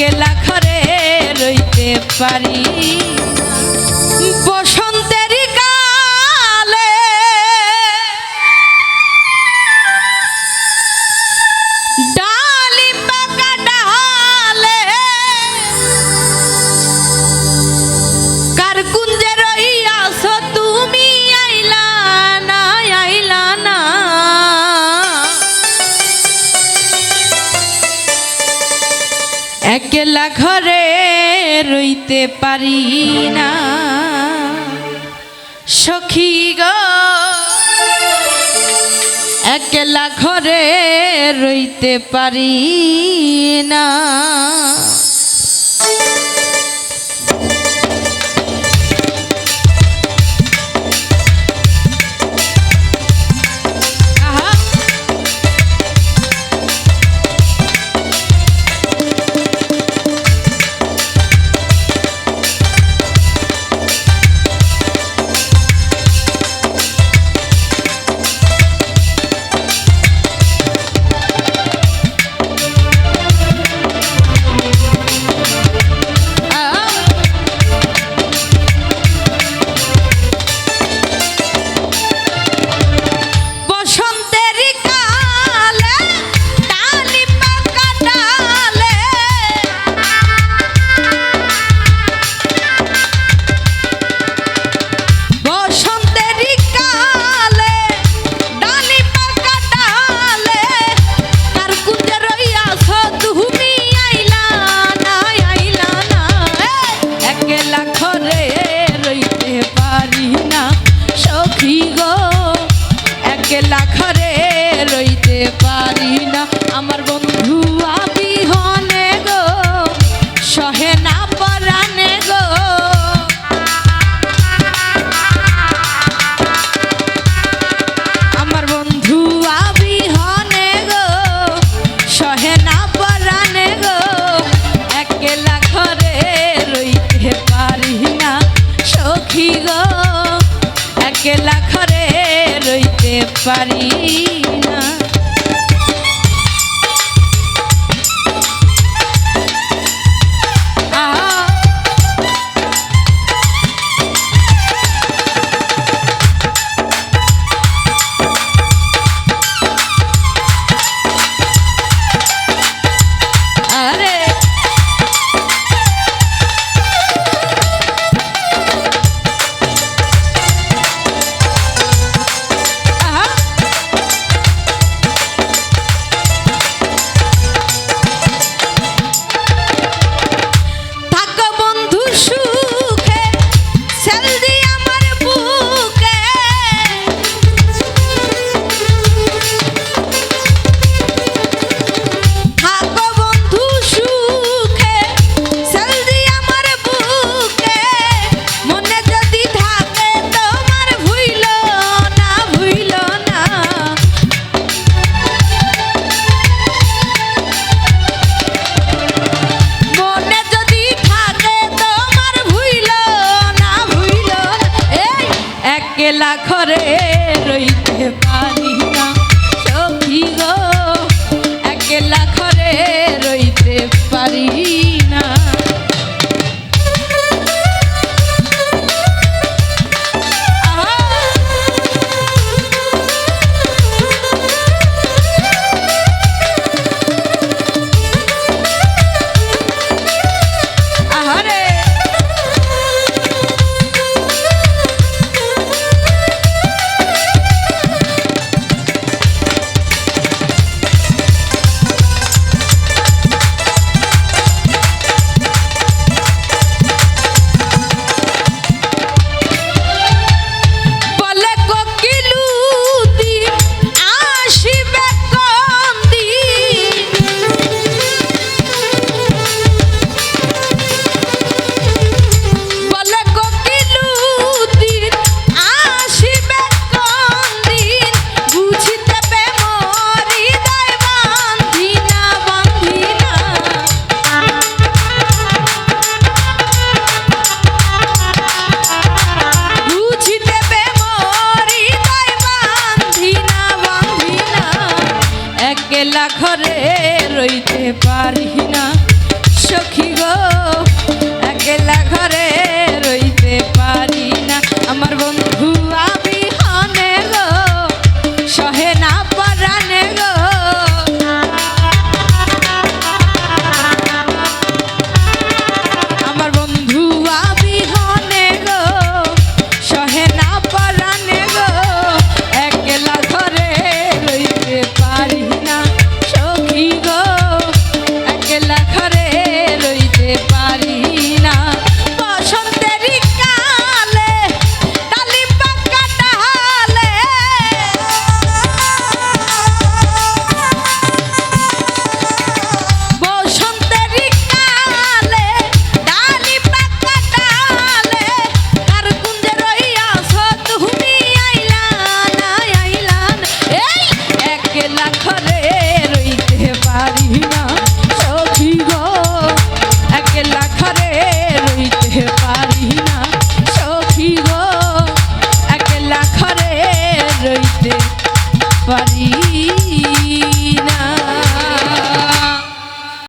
একলা ঘরে রইতে পারি বস একলা ঘরে রইতে পারি না। সখী গ একলা ঘরে রইতে পারি না। পারি একলা ঘরে রইতে পার।